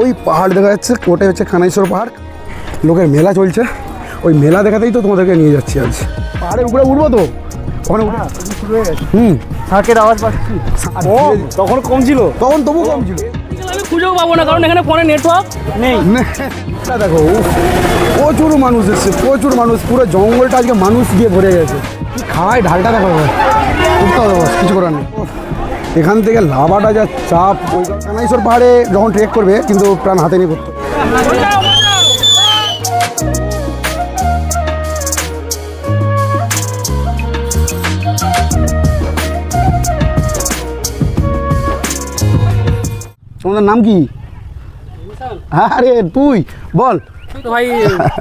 ওই পাহাড় দেখা যাচ্ছে ওটাই হচ্ছে কানাইশ্বর পাহাড়। লোকের মেলা চলছে। ওই মেলা দেখাতেই তো তোমাদেরকে নিয়ে যাচ্ছি আজ। পাহাড়ে উপরে উঠবো তো? ওখানে উঠে হুম। শাঁখের আওয়াজ পাচ্ছি। কম, তখন কম ছিল। তখন তবু কম ছিল। আমি খুঁজেও পাবো না কারণ এখানে ফোনে নেটওয়ার্ক নেই। না দেখো প্রচুর মানুষ এসছে প্রচুর মানুষ। পুরো জঙ্গলটা আজকে মানুষ দিয়ে ভরে গেছে। কি খাওয়াই ঢালটা দেখো। উঠতে হবে কিছু করার নেই। এখান থেকে লাভাটা যা চাপ ওই কানাইশ্বর পাহাড়ে যখন ট্রেক করবে কিন্তু প্রাণ হাতে নিয়ে করতে তোমাদের নাম কি? হ্যাঁ আরে তুই বল। তো ভাই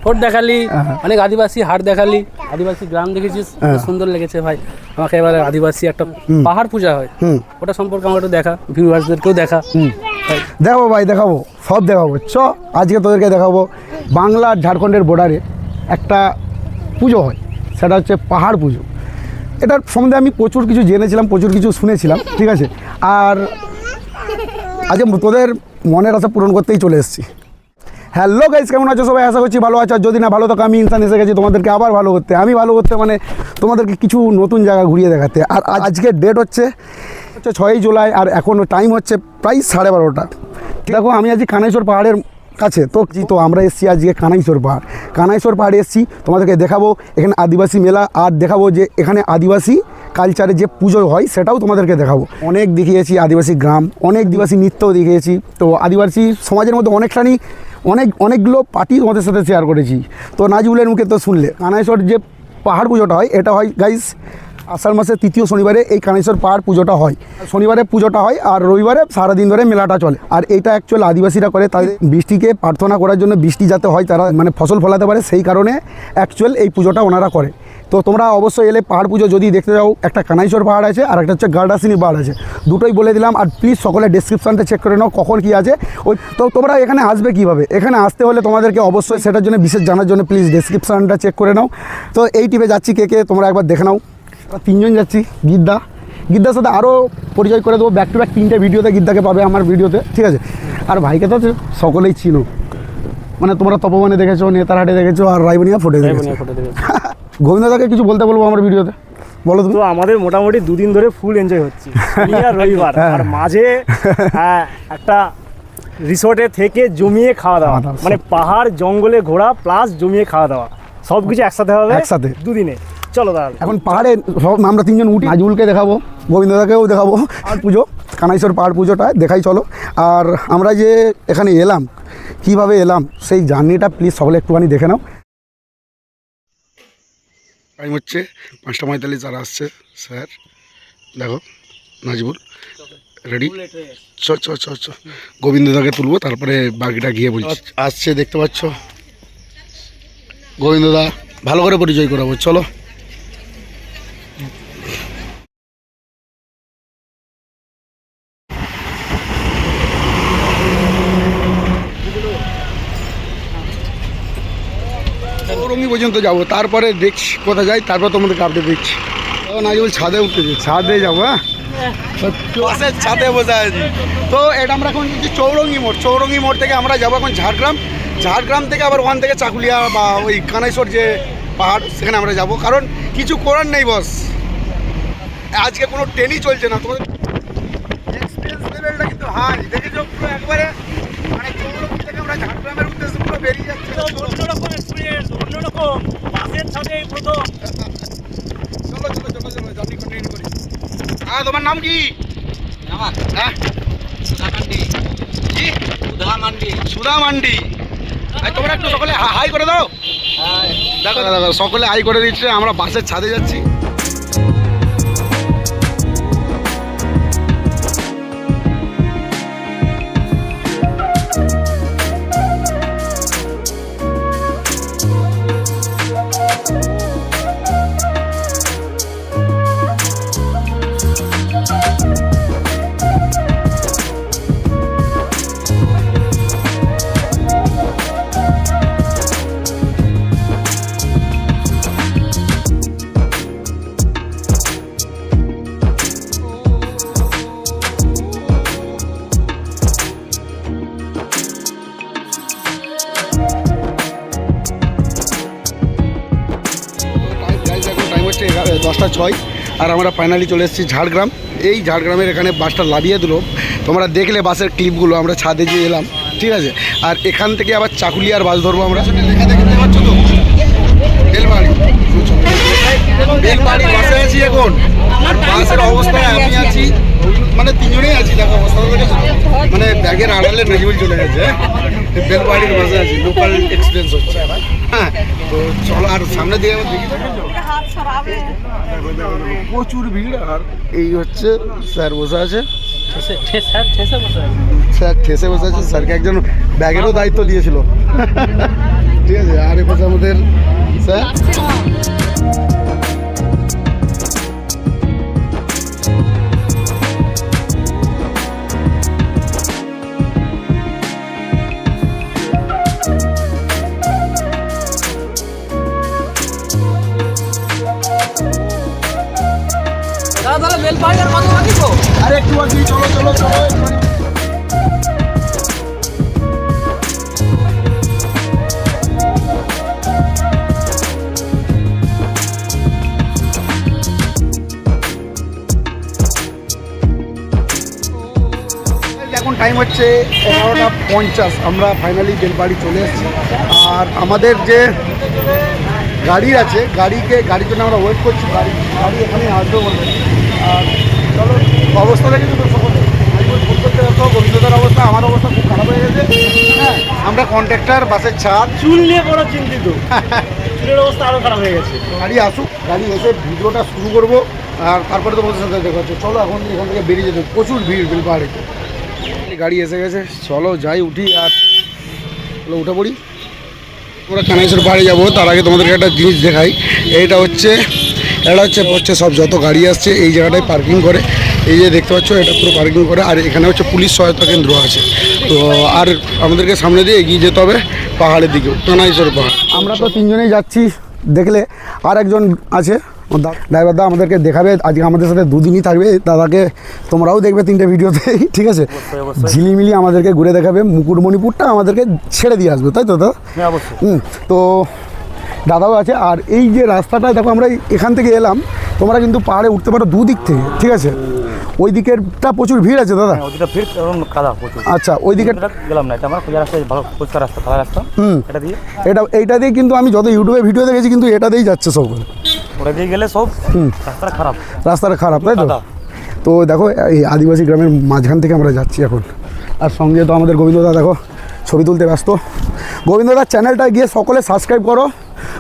ফোর্ট দেখালি অনেক আদিবাসী হাট দেখালি আদিবাসী গ্রাম দেখেছিস? খুব সুন্দর লেগেছে ভাই। আমাকে এবারে আদিবাসী একটা পাহাড় পূজা হয়। ওটা সম্পর্কে আমার একটু দেখা ভিউয়ার্সদেরকেও দেখা। দেখাবো ভাই দেখাবো। সব দেখাবো। চ আজকে তোদেরকে দেখাবো। বাংলা আর ঝাড়খণ্ডের বর্ডারে একটা পুজো হয়। সেটা হচ্ছে পাহাড় পুজো। এটার সম্বন্ধে আমি প্রচুর কিছু জেনেছিলাম প্রচুর কিছু শুনেছিলাম ঠিক আছে? আর আজকে তোদের মনের আশা পূরণ করতেই চলে এসেছি। হ্যালো গাইজ কেমন আছো সবাই? আশা করছি ভালো আছো। যদি না ভালো থাকো আমি ইনসান এসে গেছি তোমাদেরকে আবার ভালো করতে। আমি ভালো করতে মানে তোমাদেরকে কিছু নতুন জায়গা ঘুরিয়ে দেখাতে। আর আজ- আজকের ডেট হচ্ছে হচ্ছে ছয়ই জুলাই, আর এখন টাইম হচ্ছে প্রায় সাড়ে বারোটা। দেখো, আমি আজকে কানাইশ্বর পাহাড়ের কাছে, তো তো আমরা এসেছি আজকে কানাইশ্বর পাহাড়। কানাইশ্বর পাহাড়ে এসেছি, তোমাদেরকে দেখাবো এখানে আদিবাসী মেলা, আর দেখাবো যে এখানে আদিবাসী কালচারে যে পুজো হয়, সেটাও তোমাদেরকে দেখাবো। অনেক দেখিয়েছি আদিবাসী গ্রাম, অনেক আদিবাসী নৃত্যও দেখিয়েছি। তো আদিবাসী সমাজের মধ্যে অনেকখানি অনেক, অনেকগুলো পার্টি তোমাদের সাথে শেয়ার করেছি। তো নাজিবুলের মুখে তো শুনলে। কানাইশ্বর যে পাহাড় পুজোটা হয়, এটা হয় গাইস আষাঢ় মাসের তৃতীয় শনিবারে এই কানেশ্বর পাহাড় পুজোটা হয়। শনিবারে পুজোটা হয় আর রবিবারে সারাদিন ধরে মেলাটা চলে। আর এটা অ্যাকচুয়াল আদিবাসীরা করে, তাদের বৃষ্টিকে প্রার্থনা করার জন্য বৃষ্টি যাতে হয়, তারা মানে ফসল ফলাতে পারে, সেই কারণে অ্যাকচুয়াল এই পুজোটা ওনারা করে। তো তোমরা অবশ্যই এলে পাহাড় পুজো যদি দেখতে যাও একটা কানাইশ্বর পাহাড় আছে আর একটা হচ্ছে গার্ডাসিনী পাহাড় আছে। দুটোই বলে দিলাম আর প্লিজ সকলে ডেসক্রিপশনটা চেক করে নাও কখন কি আছে। ওই তো তোমরা এখানে আসবে কীভাবে? এখানে আসতে হলে তোমাদেরকে অবশ্যই সেটার জন্য বিশেষ জানার জন্য প্লিজ ডেসক্রিপশনটা চেক করে নাও। তো এই টিপে যাচ্ছি কে কে তোমরা একবার দেখে নাও। তিনজন যাচ্ছি গিদ্দা। গিদ্দার সাথে আরও পরিচয় করে দেবো। ব্যাক টু ব্যাক তিনটে ভিডিওতে গিদ্দাকে পাবে আমার ভিডিওতে ঠিক আছে? আর ভাইকে তো সকলেই চিনো। মানে তোমরা তপবনে দেখেছ নেতারহাটে দেখেছ আর রাইবনিয়া ফুটে দেখেছ। গোবিন্দদাকে কিছু বলতে বলব আমার ভিডিওতে? বলো তো আমাদের মোটামুটি দুদিন ধরে ফুল এনজয় হচ্ছে। রবিবার। আর মাঝে আহ, একটা রিসোর্টে থেকে জমিয়ে খাওয়া দাওয়া। খাওয়া দাওয়া, মানে পাহাড় জঙ্গলে ঘোরা প্লাস জমিয়ে খাওয়া দাওয়া। সব কিছু একসাথে হবে একসাথে। দুদিনে। চলো তাহলে। এখন পাহাড়ে সব আমরা তিনজন উঠি নাজুলকে দেখাবো গোবিন্দদাকেও দেখাবো আর পুজো কানাইশ্বর পাহাড় পুজোটা দেখাই চলো। আর আমরা যে এখানে এলাম কীভাবে এলাম সেই জার্নিটা প্লিজ সকলে একটুখানি দেখে নাও। টাইম হচ্ছে পাঁচটা পঁয়তাল্লিশ যারা আসছে স্যার দেখো নাজিবুল রেডি চ চ চ চ গোবিন্দদাকে তুলবো তারপরে বাকিটা গিয়ে বলছি। আসছে দেখতে পাচ্ছ? গোবিন্দদা ভালো করে পরিচয় করাবো চলো চৌরঙ্গি পর্যন্ত যাব। তারপরে দেখছি কোথায় যাই তারপর তোমাদেরকে আপডেট দিচ্ছি। ও নাজিবুল ছাদে উঠতে যাই। ছাদে যাব হ্যাঁ? ছাদে বসে আছি। তো এটা আমরা এখন চৌরঙ্গি মোড়। চৌরঙ্গি মোড় থেকে আমরা যাব এখন ঝাড়গ্রাম। ঝাড়গ্রাম থেকে আবার ওখান থেকে চাকুলিয়া বা ওই কানাইশ্বর যে পাহাড় সেখানে আমরা যাব। কারণ কিছু করার নেই বস। আজকে কোনো ট্রেনই চলছে না। তোমাদের এক্সপিরিয়েন্স লেভেলটা কিন্তু হাই দেখেছ একবারে মানে থেকে আমরা ঝাড়গ্রামের উদ্দেশ্যে পুরো বেরিয়ে যাচ্ছি। অন্যরকম এক্সপিরিয়েন্স অন্যরকম বাসের সাথে প্রথম। চলো চলো চলো চলো জার্নি কন্টিনিউ করি। হ্যাঁ তোমার নাম কি? হ্যাঁ? কি? সুধা মান্ডি। এই তোমরা একটু সকলে হাই করে দাও। দেখো দেখো সকলে হাই করে দিচ্ছে আমরা বাসের ছাদে যাচ্ছি। ফাইনালি চলে এসেছি ঝাড়গ্রাম। এই ঝাড়গ্রামের এখানে বাসটা লাভিয়ে দিল। তোমরা দেখলে বাসের ক্লিপগুলো আমরা ছাদে যে এলাম, ঠিক আছে? আর এখান থেকে আবার চাকুলিয়ার বাস ধরবো আমরা। বেলবাড়ি বাসে আছি এখন। আর অবস্থায় আমি আছি মানে তিনজনেই আছি অবস্থা মানে ব্যাগের চলে গেছে হ্যাঁ? আছি হচ্ছে। হ্যাঁ তো চলো, আর সামনে দিয়ে দেখি প্রচুর ভিড়, আর এই হচ্ছে স্যার বসে আছে। স্যার ঠেসে বসে আছে, স্যারকে একজন ব্যাগেরও দায়িত্ব দিয়েছিল ঠিক আছে, আর এ আমাদের, স্যার এখন টাইম হচ্ছে এগারোটা পঞ্চাশ। আমরা ফাইনালি বেলবাড়ি চলে এসেছি। আর আমাদের যে গাড়ি আছে, গাড়িকে গাড়ির জন্য আমরা ওয়েট করছি। গাড়ি গাড়ি এখানে আসবে বলবে আর চলো অবস্থা দেখে তো সকলে ফোন করতে ব্যস্ত বন্ধুদের অবস্থা আমার অবস্থা খুব খারাপ হয়ে গেছে। হ্যাঁ আমরা কন্ট্রাক্টর বাসের ছাদ। চুল নিয়ে বড় চিন্তিত। চুলের অবস্থা আরও খারাপ হয়ে গেছে। গাড়ি আসুক গাড়ি এসে ভিডিওটা শুরু করব আর তারপরে তোমাদের সাথে দেখা হচ্ছে। চলো এখন এখান থেকে বেরিয়ে যেতে প্রচুর ভিড় বেলপাহাড়িতে গাড়ি এসে গেছে। চলো যাই উঠি আর চলো উঠে পড়ি। আমরা কানাইশ্বর পাহাড়ে যাব। তার আগে তোমাদেরকে একটা জিনিস দেখাই। এইটা হচ্ছে এটা হচ্ছে হচ্ছে সব যত গাড়ি আসছে এই জায়গাটায় পার্কিং করে। এই যে দেখতে পাচ্ছ এটা পুরো পার্কিং করে। আর এখানে হচ্ছে পুলিশ সহায়তা কেন্দ্র আছে। তো আর আমাদেরকে সামনে দিয়ে এগিয়ে যেতে হবে পাহাড়ের দিকে কানাইশ্বর পাহাড়। আমরা তো তিনজনেই যাচ্ছি দেখলে আর একজন আছে ড্রাইভার দা আমাদেরকে দেখাবে। আজকে আমাদের সাথে দুদিনই থাকবে দাদাকে তোমরাও দেখবে তিনটে ভিডিওতে ঠিক আছে? ঝিলিমিলি আমাদেরকে ঘুরে দেখাবে মুকুটমণিপুরটা আমাদেরকে ছেড়ে দিয়ে আসবে তাই তো দাদা? হ্যাঁ হুম তো দাদাও আছে। আর এই যে রাস্তাটা দেখো আমরা এখান থেকে এলাম তোমরা কিন্তু পাহাড়ে উঠতে পারো দুদিক থেকে ঠিক আছে? ওই দিকেরটা প্রচুর ভিড় আছে দাদা। ভিড় কাদা প্রচুর। আচ্ছা ওই দিকের এটা গেলাম না এটা আমার খোঁজা রাস্তা ভালো পরিষ্কার রাস্তা ভালো রাস্তা। হুম। এটা দিয়ে এটা এইটা দিয়ে কিন্তু আমি যত ইউটিউবে ভিডিও দেখেছি কিন্তু এটা দিয়েই যাচ্ছে সব। ওটা দিয়ে গেলে সব রাস্তাটা খারাপ। রাস্তাটা খারাপ তাই তো? তো দেখো এই আদিবাসী গ্রামের মাঝখান থেকে আমরা যাচ্ছি এখন। আর সঙ্গে তো আমাদের গোবিন্দদা দেখো ছবি তুলতে ব্যস্ত। গোবিন্দদার চ্যানেলটা গিয়ে সকলে সাবস্ক্রাইব করো।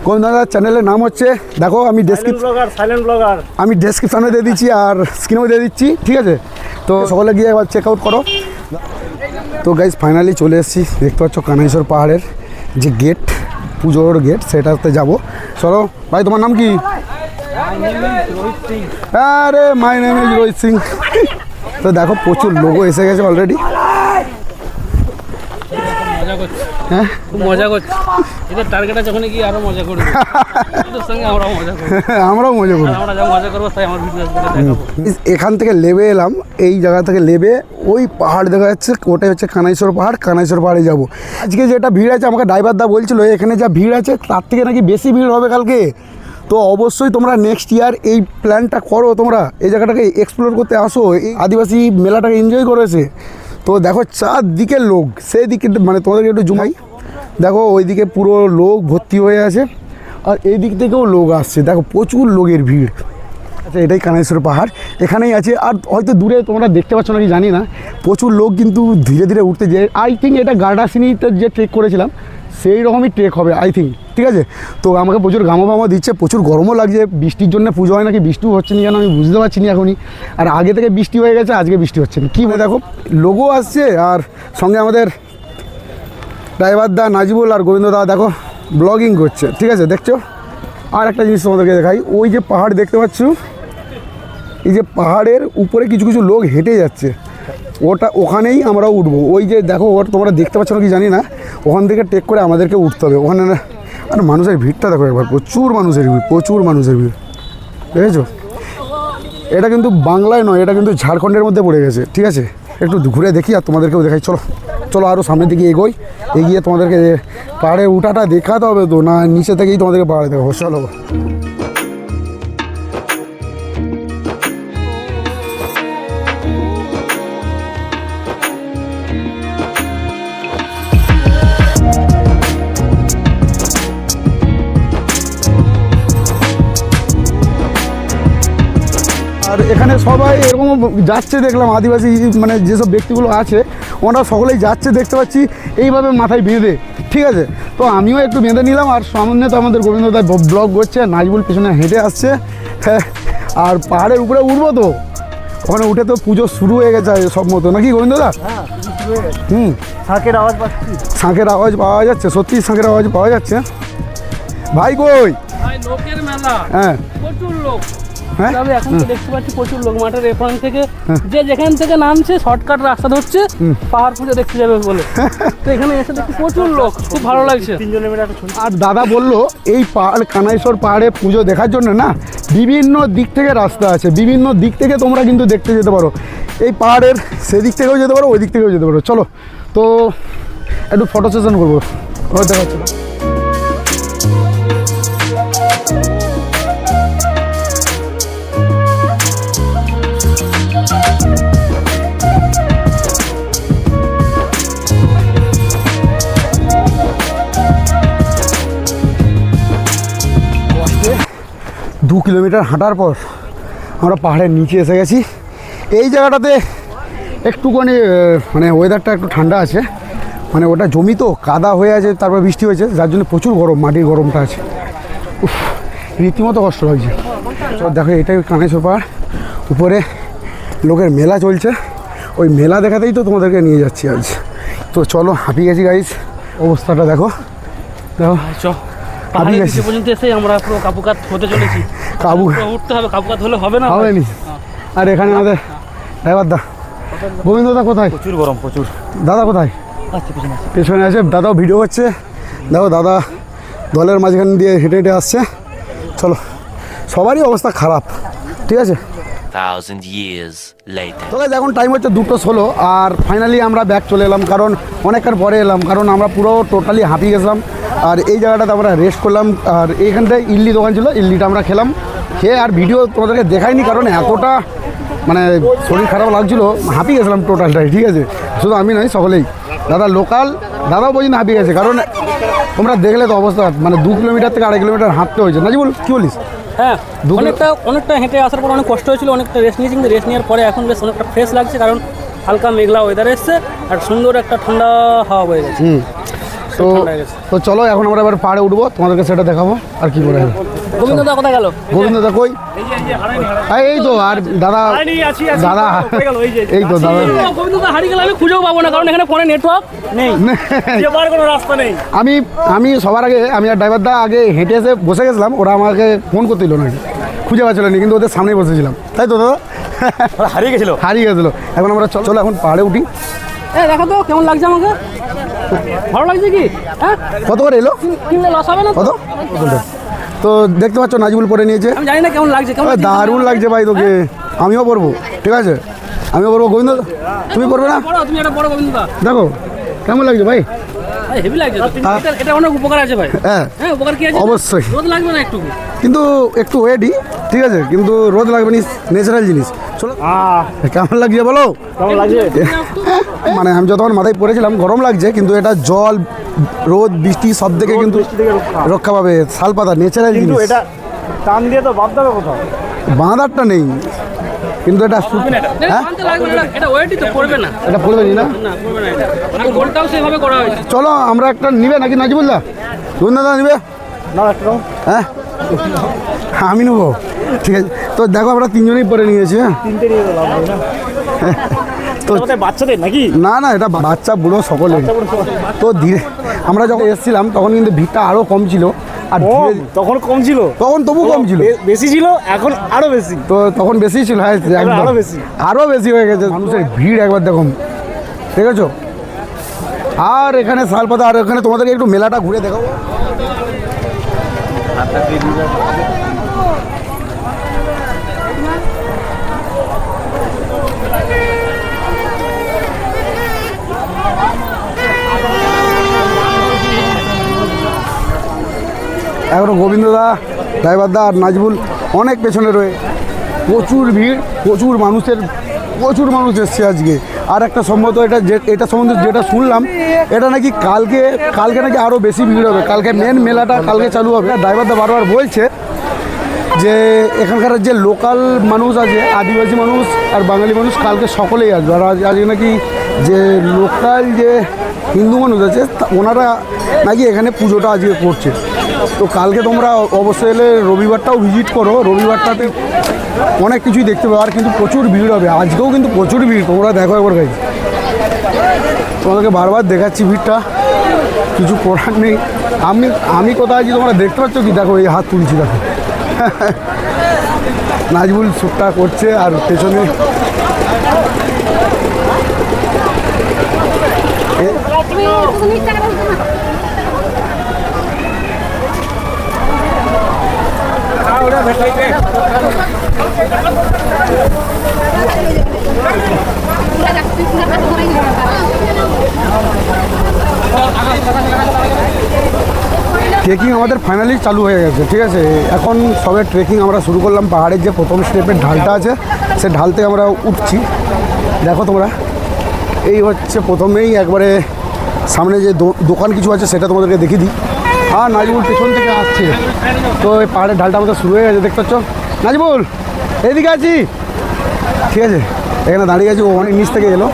গোবিন্দদার চ্যানেলের নাম হচ্ছে দেখো আমি ব্লগার আমি ডেসক্রিপশানে দিয়ে দিচ্ছি আর স্ক্রিনেও দিয়ে দিচ্ছি ঠিক আছে? তো সকলে গিয়ে একবার চেক আউট করো। তো গাইজ ফাইনালি চলে এসেছি। দেখতে পাচ্ছ কানাইশ্বর পাহাড়ের যে গেট পুজোর গেট সেটাতে যাব। চলো ভাই তোমার নাম কি? আরে my name is Rohit Singh তো দেখো প্রচুর লোগো এসে গেছে অলরেডি হ্যাঁ? খুব মজা করছে। এদের টার্গেট আছে ওখানে গিয়ে আরও মজা করবে ওদের সঙ্গে আমরাও মজা করব। আমরাও মজা করি আমরা যা মজা করব তাই আমার ভিডিও এখান থেকে লেবে এলাম এই জায়গা থেকে লেবে ওই পাহাড় দেখা যাচ্ছে ওটাই হচ্ছে কানাইশ্বর পাহাড় কানাইশ্বর পাহাড়ে যাব। আজকে যেটা ভিড় আছে আমাকে ড্রাইভার দা বলছিল এখানে যা ভিড় আছে তার থেকে নাকি বেশি ভিড় হবে কালকে? তো অবশ্যই তোমরা নেক্সট ইয়ার এই প্ল্যানটা করো তোমরা। এই জায়গাটাকে এক্সপ্লোর করতে আসো। এই আদিবাসী মেলাটাকে এনজয় করেছে। তো দেখো চারদিকে লোক সেই দিকে মানে তোমাদেরকে একটু জুমাই দেখো ওইদিকে পুরো লোক ভর্তি হয়ে আছে, আর এই দিক থেকেও লোক আসছে। দেখো প্রচুর লোকের ভিড়। আচ্ছা এটাই কানেশ্বর পাহাড়। এখানেই আছে, আর হয়তো দূরে তোমরা দেখতে পাচ্ছ নাকি জানি না। প্রচুর লোক কিন্তু ধীরে ধীরে উঠতে যায় আই থিঙ্ক এটা গার্ডাসিনিতে যে ট্রেক করেছিলাম, সেই রকমই ট্রেক হবে আই থিঙ্ক ঠিক আছে? তো আমাকে প্রচুর গামো গামো দিচ্ছে, প্রচুর গরমও লাগছে, বৃষ্টির জন্য পুজো হয় নাকি, বৃষ্টিও হচ্ছে না কেন আমি বুঝতে পারছি না এখনই। আর আগে থেকে বৃষ্টি হয়ে গেছে, আজকে বৃষ্টি হচ্ছে না। কী দেখো, লোগো আসছে আর সঙ্গে আমাদের ড্রাইভার দা নাজিবুল আর গোবিন্দ দা দেখো ব্লগিং করছে, ঠিক আছে? দেখছ? আর একটা জিনিস তোমাদেরকে দেখাই, ওই যে পাহাড় দেখতে পাচ্ছ? এই যে পাহাড়ের উপরে কিছু কিছু লোক হেঁটে যাচ্ছে। ওটা ওখানেই আমরা উঠবো। ওই যে দেখো, ওটা তোমরা দেখতে পাচ্ছ না কি জানি না, ওখান থেকে টেক করে আমাদেরকে উঠতে হবে। ওখানে না আর মানুষের ভিড়টা দেখো একবার, প্রচুর মানুষের ভিড়, প্রচুর মানুষের ভিড়, দেখেছ? এটা কিন্তু বাংলায় নয়, এটা কিন্তু ঝাড়খণ্ডের মধ্যে পড়ে গেছে, ঠিক আছে? একটু ঘুরে দেখি আর তোমাদেরকেও দেখাই, চলো চলো আরও সামনের দিকে এগোই, এগিয়ে তোমাদেরকে পাহাড়ে উঠাটা দেখাতে হবে তো, না নিচে থেকেই তোমাদেরকে পাহাড়ে দেখো চলো। সবাই এরকম যাচ্ছে দেখলাম আদিবাসী মানে যেসব ব্যক্তিগুলো আছে ওনারা সকলেই যাচ্ছে দেখতে পাচ্ছি এইভাবে মাথায় বেঁধে ঠিক আছে? তো আমিও একটু বেঁধে নিলাম আর সামনে তো আমাদের গোবিন্দ দায় ব্লগ করছে নাজবুল পিছনে হেঁটে আসছে হ্যাঁ আর পাহাড়ের উপরে উঠবো তো? ওখানে উঠে তো পুজো শুরু হয়ে গেছে সব মতো। নাকি গোবিন্দদা হ্যাঁ। হুম। শাঁখের আওয়াজ পাচ্ছি। শাঁখের আওয়াজ পাওয়া যাচ্ছে সত্যি শাঁখের আওয়াজ পাওয়া যাচ্ছে। ভাই কই? ভাই লোকের মেলা। হ্যাঁ। প্রচুর লোক। হ্যাঁ? তবে এখন তো দেখতে পাচ্ছি প্রচুর লোক মাঠের এখান থেকে। যে যেখান থেকে নামছে শর্টকাট রাস্তা ধরছে পাহাড় পুজো দেখতে যাবে বলে। তো এখানে এসে দেখছি প্রচুর লোক খুব ভালো লাগছে। আর দাদা বলল এই পাহাড় কানাইশ্বর পাহাড়ে পুজো দেখার জন্য না বিভিন্ন দিক থেকে রাস্তা আছে। বিভিন্ন দিক থেকে তোমরা কিন্তু দেখতে যেতে পারো। এই পাহাড়ের সেদিক থেকেও যেতে পারো ওই দিক থেকেও যেতে পারো। চলো তো একটু ফটো সেশন করব। ওই দেখাচ্ছি। না। দু কিলোমিটার হাঁটার পর আমরা পাহাড়ের নিচে এসে গেছি। এই জায়গাটাতে একটুখানি মানে ওয়েদারটা একটু ঠান্ডা আছে। মানে ওটা জমি তো, কাদা হয়ে আছে, তারপর বৃষ্টি হয়েছে, যার জন্য প্রচুর গরম, মাটির গরমটা আছে। উফ, রীতিমতো কষ্ট লাগছে। দেখো, এটাই কানেশ্বর পাহাড় উপরে লোকের মেলা চলছে। ওই মেলা দেখাতেই তো তোমাদেরকে নিয়ে যাচ্ছি আজ। তো চলো, হাঁপিয়ে গেছি গাইজ অবস্থাটা দেখো। দেখো। চ পাহাড়ের গেছি। নিচে পর্যন্ত এসে আমরা পুরো কাপুকাত হতে চলেছি। কাবু উঠতে হবে কাপুকাত হলে হবে না? হবে নি আর এখানে আমাদের ড্রাইভার দা। গোবিন্দ দা কোথায়? প্রচুর গরম প্রচুর। দাদা কোথায়? পিছনে আছে। পেছনে আছে। দাদাও ভিডিও করছে। দেখো দাদা দলের মাঝখান দিয়ে হেঁটে হেঁটে আসছে। চলো সবারই অবস্থা খারাপ। ঠিক আছে? Thousand years later. তো এখন টাইম হচ্ছে দুটো ষোলো, আর ফাইনালি আমরা ব্যাক চলে এলাম, কারণ অনেকক্ষণ পরে এলাম, কারণ আমরা পুরো টোটালি হাঁপিয়ে গেছিলাম। আর এই জায়গাটাতে আমরা রেস্ট করলাম, আর এইখানটায় ইডলি দোকান ছিল ইডলিটা আমরা খেলাম। খেয়ে আর ভিডিও তোমাদেরকে দেখাইনি, কারণ এতটা মানে শরীর খারাপ লাগছিল, হাঁপিয়ে গেছিলাম টোটালটাই ঠিক আছে? শুধু আমি নয়, সকলেই। দাদা লোকাল দাদাও পর্যন্ত হাঁপিয়ে গেছে, কারণ তোমরা দেখলে তো অবস্থা মানে দু কিলোমিটার থেকে আড়াই কিলোমিটার হাঁটতে হয়েছে। না বল কী বলিস? হ্যাঁ অনেকটা অনেকটা হেঁটে আসার পর অনেক কষ্ট হয়েছিল অনেকটা রেস্ট নিয়েছি কিন্তু রেস্ট নেওয়ার পরে এখন বেশ অনেকটা ফ্রেশ লাগছে কারণ হালকা মেঘলা ওয়েদার এসছে আর সুন্দর একটা ঠান্ডা হাওয়া বয়ে গেছে। হুম। তো। তো চলো এখন আমরা এবার পাহাড়ে উঠবো তোমাদেরকে সেটা দেখাবো আর কি করে গোবিন্দ কোথায় গেল? গোবিন্দ কই? এই তো আর দাদা আছি, আছি, আছি। দাদা এই তো দাদা। গোবিন্দ হারিয়ে গেলে আমি খুঁজেও পাবো না কারণ এখানে ফোনে নেটওয়ার্ক নেই। যাবার কোনো রাস্তা নেই। আমি আমি সবার আগে আমি আর ড্রাইভার দা আগে হেঁটে এসে বসে গেছিলাম ওরা আমাকে ফোন করতে দিল নাকি খুঁজে পাচ্ছিল না কিন্তু ওদের সামনেই বসেছিলাম। তাই তো দাদা? হারিয়ে গেছিল? হারিয়ে গেছিল। এখন আমরা চলো চলো এখন পাহাড়ে উঠি। এ দেখো তো কেমন লাগছে আমাকে? ভালো লাগছে কি? হ্যাঁ? কত করে এলো? কিনলে লস হবে না কত? তো দেখতে পাচ্ছ নাজবুল পরে নিয়েছে। আমি জানি না কেমন লাগছে কেমন দারুণ লাগছে ভাই তোকে। আমিও পরবো ঠিক আছে? আমিও পরবো। গোবিন্দ তুমি পরবে না? তুমি একটা বড় গোবিন্দ। দেখো কেমন লাগছে ভাই? হেভি লাগছে এটা- এটা অনেক উপকার আছে ভাই। হ্যাঁ হ্যাঁ উপকার কি আছে? অবশ্যই। রোদ লাগবে না একটু কিন্তু একটু ওয়েডি ঠিক আছে? কিন্তু রোদ লাগবে নি ন্যাচারাল জিনিস। চলো। কেমন লাগছে বলো? কেমন লাগছে? মানে আমি যতক্ষণ মাথায় পড়েছিলাম গরম লাগছে কিন্তু এটা জল রোদ বৃষ্টি সব থেকে কিন্তু রক্ষা। পাবে। শাল পাতা ন্যাচারাল কিন্তু জিনিস। এটা টান দিয়ে তো বাদ দেবে কোথাও। বাঁধারটা নেই। কিন্তু এটা হ্যাঁ? এটা পড়বে না। নি না? না পড়বে না এটা। আর গোলটাও সেভাবে করা হয়েছে। চলো আমরা একটা নিবে নাকি নাজিবুল্লাহ? দাদা নিবে? না একটু হ্যাঁ? আমি নেব। ঠিক আছে। তো দেখো আমরা তিনজনেই পরে নিয়েছি হ্যাঁ? তো তো বাচ্চাদের নাকি? না না এটা বাচ্চা বুড়ো সকলে তো ধীরে আমরা যখন এসেছিলাম তখন কিন্তু ভিড়টা আরও কম ছিল। আর তখন কম ছিল? তখন তবু কম ছিল। বেশি ছিল এখন আরও বেশি। তো তখন বেশি ছিল হ্যাঁ আরও বেশি। আরও বেশি হয়ে গেছে। মানুষের ভিড় একবার দেখুন। ঠিক আছে আর এখানে শালপাতা আর এখানে তোমাদেরকে একটু মেলাটা ঘুরে দেখাবো। এখনও গোবিন্দদা ড্রাইভারদা আর নাজবুল অনেক পেছনে রয়ে। প্রচুর ভিড়, প্রচুর মানুষের, প্রচুর মানুষ এসছে আজকে। আর একটা সম্ভবত এটা যে, এটা সম্বন্ধে যেটা শুনলাম, এটা নাকি কালকে কালকে নাকি আরও বেশি ভিড় হবে। কালকে মেন মেলাটা কালকে চালু হবে। ড্রাইভারদা বারবার বলছে যে, এখানকার যে লোকাল মানুষ আছে, আদিবাসী মানুষ আর বাঙালি মানুষ কালকে সকলেই আসবে। আর আজ, আজকে নাকি যে লোকাল যে হিন্দু মানুষ আছে ওনারা নাকি এখানে পুজোটা আজকে করছে। তো কালকে তোমরা অবশ্যই এলে রবিবারটাও ভিজিট করো। রবিবারটাতে অনেক কিছুই দেখতে পাবে। আর কিন্তু প্রচুর ভিড় হবে। আজকেও কিন্তু প্রচুর ভিড়। তোমরা দেখো একবার গাইজ তোমাদেরকে বারবার দেখাচ্ছি ভিড়টা। কিছু করার নেই। আমি আমি কোথায় আছি তোমরা দেখতে পাচ্ছ কি? দেখো, এই হাত তুলছি, দেখো। নাজবুল শ্যুটটা করছে আর পেছনে তুমি তুমি টাকা বলছো না পুরা রাখতে পুরা রাখতে ধরে গেল ট্রেকিং আমাদের ফাইনালি চালু হয়ে গেছে, ঠিক আছে? এখন সবে ট্রেকিং আমরা শুরু করলাম, পাহাড়ের যে প্রথম স্টেপের ঢালটা আছে, সে ঢাল থেকে আমরা উঠছি। দেখো তোমরা, এই হচ্ছে প্রথমেই একবারে সামনে যে দোকান কিছু আছে, সেটা তোমাদেরকে দেখিয়ে দিই। আর নাজবুল পিছন থেকে আসছে। তো এই পাহাড়ের ঢালটা আমাদের শুরু হয়ে গেছে, দেখতে পাচ্ছ? নাজবুল, এইদিকে আছি। ঠিক আছে, এখানে দাঁড়িয়ে আছে, ও অনেক নিচ থেকে এলো।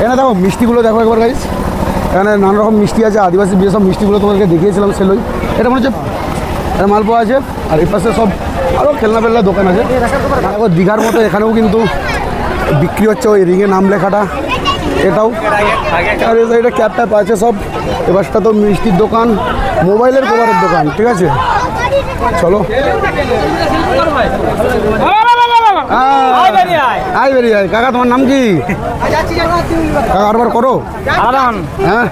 এখানে দেখো, মিষ্টিগুলো দেখো একবার গাইস এখানে নানা রকম মিষ্টি আছে, আদিবাসী বিয়ে সব মিষ্টিগুলো তোমাদেরকে দেখিয়েছিলাম, সেলোই। এটা মনে হচ্ছে এটা মালপোয়া আছে, আর এই পাশে সব আরও খেলনা ফেলনা দোকান আছে। দীঘার মতো এখানেও কিন্তু বিক্রি হচ্ছে, ওই রিঙে নাম লেখাটা। এটাও। আর এই সাইডে ক্যাব ট্যাপ আছে সব। এবারটা তো মিষ্টির দোকান মোবাইলের কভারের দোকান ঠিক আছে? চলো। আয়। বেরিয়ে আয়। কাকা তোমার নাম কি? কাকা আরবার করো। হ্যাঁ।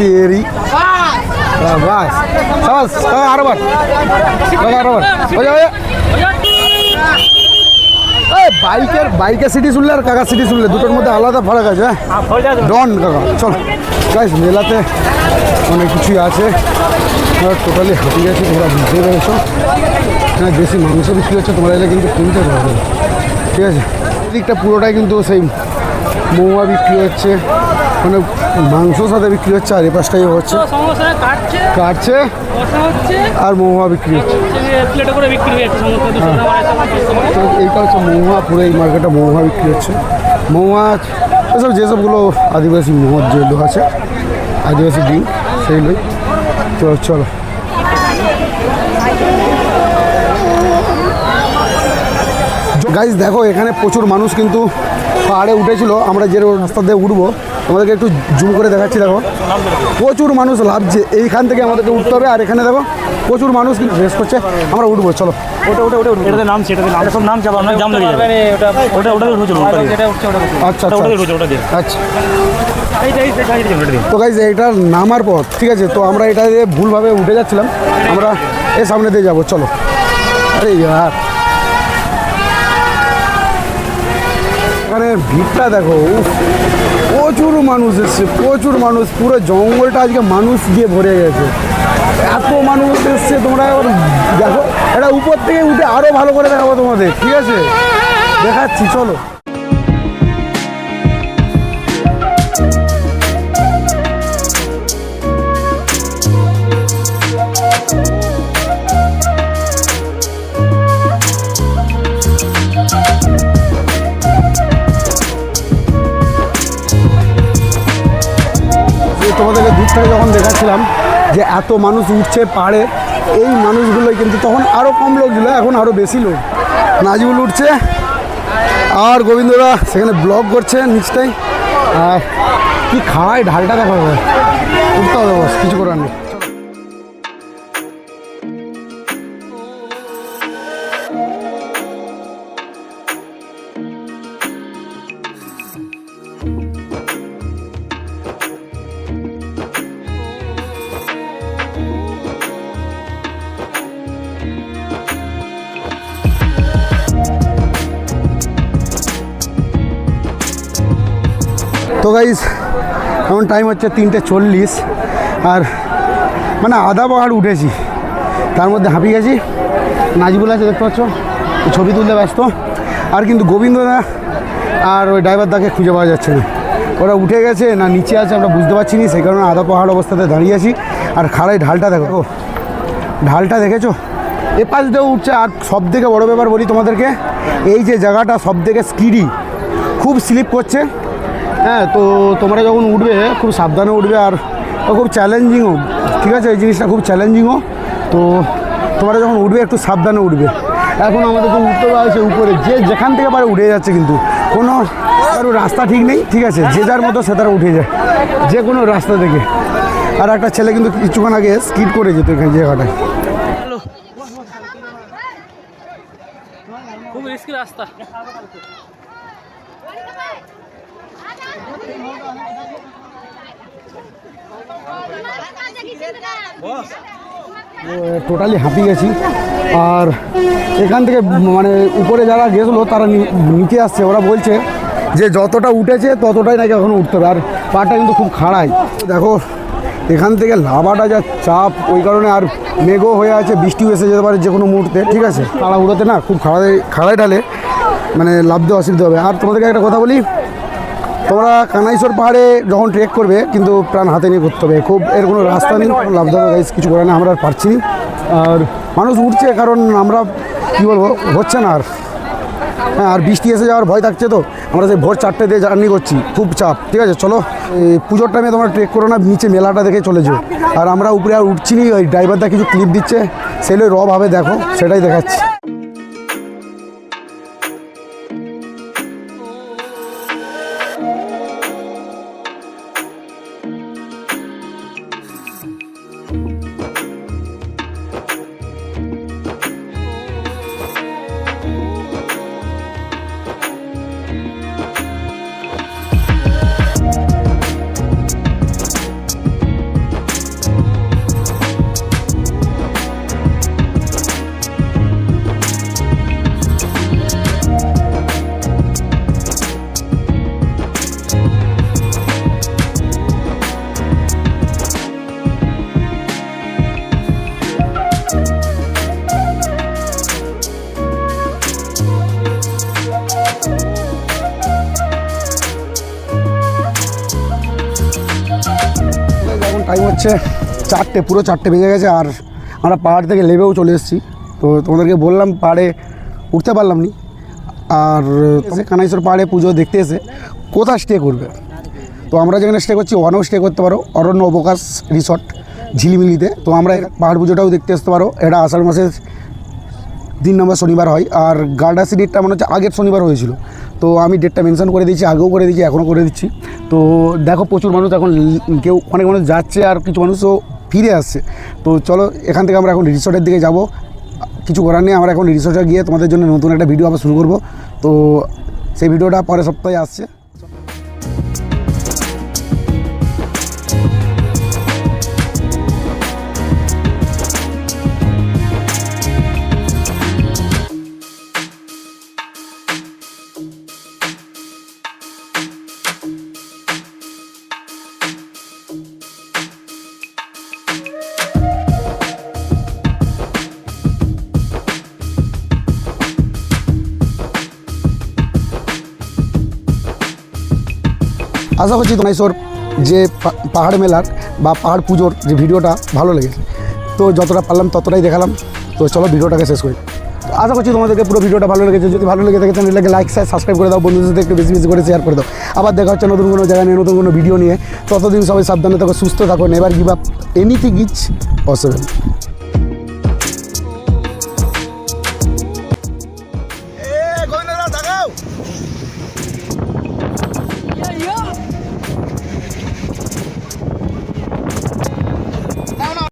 দেরি। বাস কাকা আরবার কাকা আরবার বাইকের বাইকের সিটি শুনলে আর কাকা সিটি শুনলে দুটোর মধ্যে আলাদা ফারাক আছে হ্যাঁ ডন কাকা চল গাইস মেলাতে অনেক কিছুই আছে টোটালি হাঁটি গেছে তোমরা বুঝতে পেরেছ হ্যাঁ বেশি মাংস বিক্রি হচ্ছে তোমরা এলে কিন্তু কিনতে পারবে ঠিক আছে এদিকটা পুরোটাই কিন্তু সেই মৌয়া বিক্রি হচ্ছে মানে মাংসর সাথে বিক্রি হচ্ছে আর এ পাশটাই হচ্ছে কাটছে আর মৌয়া বিক্রি হচ্ছে এইটা হচ্ছে মৌহা পুরো এই মার্কেটে মৌহা বিক্রি হচ্ছে। মৌহা এসব যেসবগুলো আদিবাসী মহৎ যেগুলো আছে, আদিবাসী ডিম সেইগুলোই তো চলো। গাইজ দেখো, এখানে প্রচুর মানুষ কিন্তু পাহাড়ে উঠেছিল। আমরা যে রাস্তা দিয়ে উঠবো আমাদেরকে একটু জুম করে দেখাচ্ছি দেখো। প্রচুর মানুষ লাভছে এইখান থেকে আমাদেরকে উঠতে হবে আর এখানে দেখো প্রচুর মানুষ কিন্তু রেস করছে। আমরা উঠবো চলো। ওটা ওটা ওটা এটাতে নাম সেটাতে নাম সব নাম চাপা আপনার জাম লেগে যাবে। ওটা ওটা ওটা উঠছে ওটা আচ্ছা আচ্ছা। ওটা দিয়ে আচ্ছা। তো গাইজ এটার নামার পর ঠিক আছে তো আমরা এটা দিয়ে ভুলভাবে উঠে যাচ্ছিলাম। আমরা এ সামনে দিয়ে যাব চলো। আরে ইয়ার ভিড়টা দেখো প্রচুর মানুষ এসছে, প্রচুর মানুষ, পুরো জঙ্গলটা আজকে মানুষ দিয়ে ভরে গেছে। এত মানুষ এসছে, তোমরা এবার দেখো, এটা উপর থেকে উঠে আরও ভালো করে দেখাবো তোমাদের, ঠিক আছে? দেখাচ্ছি, চলো। তোমাদেরকে যখন দেখাচ্ছিলাম যে এত মানুষ উঠছে, পাড়ে, এই মানুষগুলোই কিন্তু তখন আরও কম লোক ছিল, এখন আরও বেশি লোক। নাজিবুল উঠছে। আর গোবিন্দরা সেখানে ব্লগ করছে নিচটাই। আর কি খাওয়ায় ঢালটা দেখা হবে উঠতে হবে কিছু করার নেই। তো গাইজ এখন টাইম হচ্ছে তিনটে চল্লিশ। আর মানে আধা পাহাড় উঠেছি। তার মধ্যে হাঁপিয়ে গেছি। নাজিবুল আছে দেখতে পাচ্ছ। ছবি তুলতে ব্যস্ত। আর কিন্তু গোবিন্দদা আর ওই ড্রাইভার দাকে খুঁজে পাওয়া যাচ্ছে না। ওরা উঠে গেছে না নিচে আছে আমরা বুঝতে পারছি না। সেই কারণে আধা পাহাড় অবস্থাতে দাঁড়িয়ে আছি। আর খাড়াই ঢালটা দেখো। ঢালটা দেখেছ? এ পাশ দিয়েও উঠছে। আর সব থেকে বড়ো ব্যাপার বলি তোমাদেরকে, এই যে জায়গাটা সব থেকে স্কিডি খুব স্লিপ করছে। হ্যাঁ তো তোমরা যখন উঠবে, খুব সাবধানে উঠবে আর খুব চ্যালেঞ্জিংও ঠিক আছে? এই জিনিসটা খুব চ্যালেঞ্জিংও তো তোমরা যখন উঠবে, একটু সাবধানে উঠবে। এখন আমাদের তো উঠতে আছে উপরে। যে যেখান থেকে পারে উঠে যাচ্ছে কিন্তু। কোনো কারও রাস্তা ঠিক নেই, ঠিক আছে? যে যার মতো সে তারা উঠে যায়। যে কোনো রাস্তা থেকে। আর একটা ছেলে কিন্তু কিছুক্ষণ আগে স্কিড করে যেত এখানে জায়গাটায় খুব রিস্কি রাস্তা। টোটালি হাঁপিয়ে গেছি। আর এখান থেকে মানে উপরে যারা গেছিল, তারা নিচে আসছে। ওরা বলছে যে যতটা উঠেছে, ততটাই নাকি এখন উঠতে হবে। আর পাটা কিন্তু খুব খাড়াই। দেখো, এখান থেকে লাভাটা যা চাপ, ওই কারণে আর মেঘও হয়ে আছে। বৃষ্টিও এসে যেতে পারে যে কোনো মুহূর্তে, ঠিক আছে? তাড়া উড়োতে না, খুব খাড়াই খাড়াই ঢালে মানে লাভ দেওয়া, অসুবিধা হবে। আর তোমাদেরকে একটা কথা বলি তোমরা কানাইশ্বর পাহাড়ে যখন ট্রেক করবে, কিন্তু প্রাণ হাতে নিয়ে করতে হবে। খুব এর কোনো রাস্তা নেই, কোনো লাভ গাইজ কিছু করে না আমরা আর পারছি আর মানুষ উঠছে, কারণ আমরা, কী বলব, হচ্ছে না আর। হ্যাঁ আর বৃষ্টি এসে যাওয়ার ভয় থাকছে তো। আমরা সেই ভোর চারটে দিয়ে জার্নি করছি, খুব চাপ, ঠিক আছে? চলো পুজোর টাইমে তোমরা ট্রেক করো না, নিচে মেলাটা দেখে চলে যাও। আর আমরা উপরে আর উঠছি নি, ওই ড্রাইভারটা কিছু ক্লিপ দিচ্ছে সেগুলো র ভাবে দেখো, সেটাই দেখাচ্ছি। হচ্ছে চারটে, পুরো চারটে বেজে গেছে আর আমরা পাহাড় থেকে লেবেও চলে এসেছি। তো তোমাদেরকে বললাম পাহাড়ে উঠতে পারলাম নি আর কানাইশ্বর পাহাড়ে পুজো দেখতে এসে কোথায় স্টে করবে? তো আমরা যেখানে স্টে করছি, ওখানেও স্টে করতে পারো। অরণ্য অবকাশ রিসর্ট ঝিলিমিলিতে। তো আমরা পাহাড় পুজোটাও দেখতে আসতে পারো। এটা আষাঢ় মাসের তিন নম্বর শনিবার হয়। আর গার্ডাসি ডেটটা মনে হচ্ছে আগের শনিবার হয়েছিল। তো আমি ডেটটা মেনশন করে দিচ্ছি আগেও করে দিচ্ছি এখনও করে দিচ্ছি। তো দেখো প্রচুর মানুষ এখন কেউ, অনেক মানুষ যাচ্ছে আর কিছু মানুষও ফিরে আসছে। তো চলো, এখান থেকে আমরা এখন রিসোর্টের দিকে যাব। কিছু করার নেই, আমরা এখন রিসোর্টে গিয়ে তোমাদের জন্য নতুন একটা ভিডিও আবার শুরু করব। তো সেই ভিডিওটা পরের সপ্তাহে আসছে। আশা করছি তোমার যে পাহাড় মেলার বা পাহাড় পুজোর যে ভিডিওটা ভালো লেগেছে। তো যতটা পারলাম ততটাই দেখালাম। তো চলো ভিডিওটাকে শেষ করি। আশা করছি তোমাদেরকে পুরো ভিডিওটা ভালো লেগেছে। যদি ভালো লেগে থাকে চ্যানেলটাকে লাইক শেয়ার সাবস্ক্রাইব করে দাও। বন্ধুদের সাথে একটু বেশি বেশি করে শেয়ার করে দাও। আবার দেখা হচ্ছে নতুন কোনো জায়গা নিয়ে, নতুন কোনো ভিডিও নিয়ে। ততদিন সবাই সাবধানে থাকো, সুস্থ থাকো never give up anything is possible